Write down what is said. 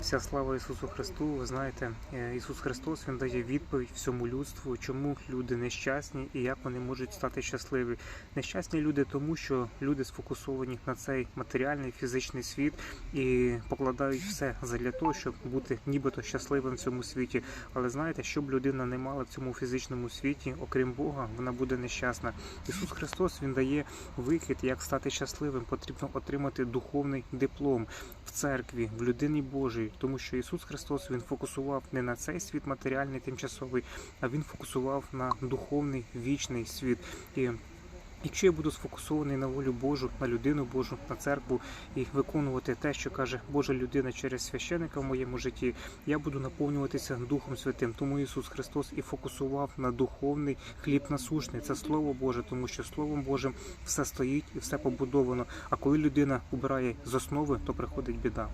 Вся слава Ісусу Христу. Ви знаєте, е, Ісус Христос Він дає відповідь всьому людству, чому люди нещасні і як вони можуть стати щасливі. Нещасні люди, тому що люди сфокусовані на цей матеріальний фізичний світ і покладають все задля того, щоб бути нібито щасливим в цьому світі. Але знаєте, щоб людина не мала в цьому фізичному світі, окрім Бога, вона буде нещасна. Ісус Христос Він дає викид, як стати щасливим. Потрібно отримати духовний диплом в церкві, в людині Божій, тому що Ісус Христос Він фокусував не на цей світ матеріальний, тимчасовий, а Він фокусував на духовний вічний світ. І Якщо я буду сфокусований на волю Божу, на людину Божу, на церкву і виконувати те, що каже Божа людина через священика в моєму житті, я буду наповнюватися Духом Святим. Тому Ісус Христос і фокусував на духовний хліб насушний. Це Слово Боже, тому що Словом Божим все стоїть і все побудовано. А коли людина убирає з основи, то приходить біда.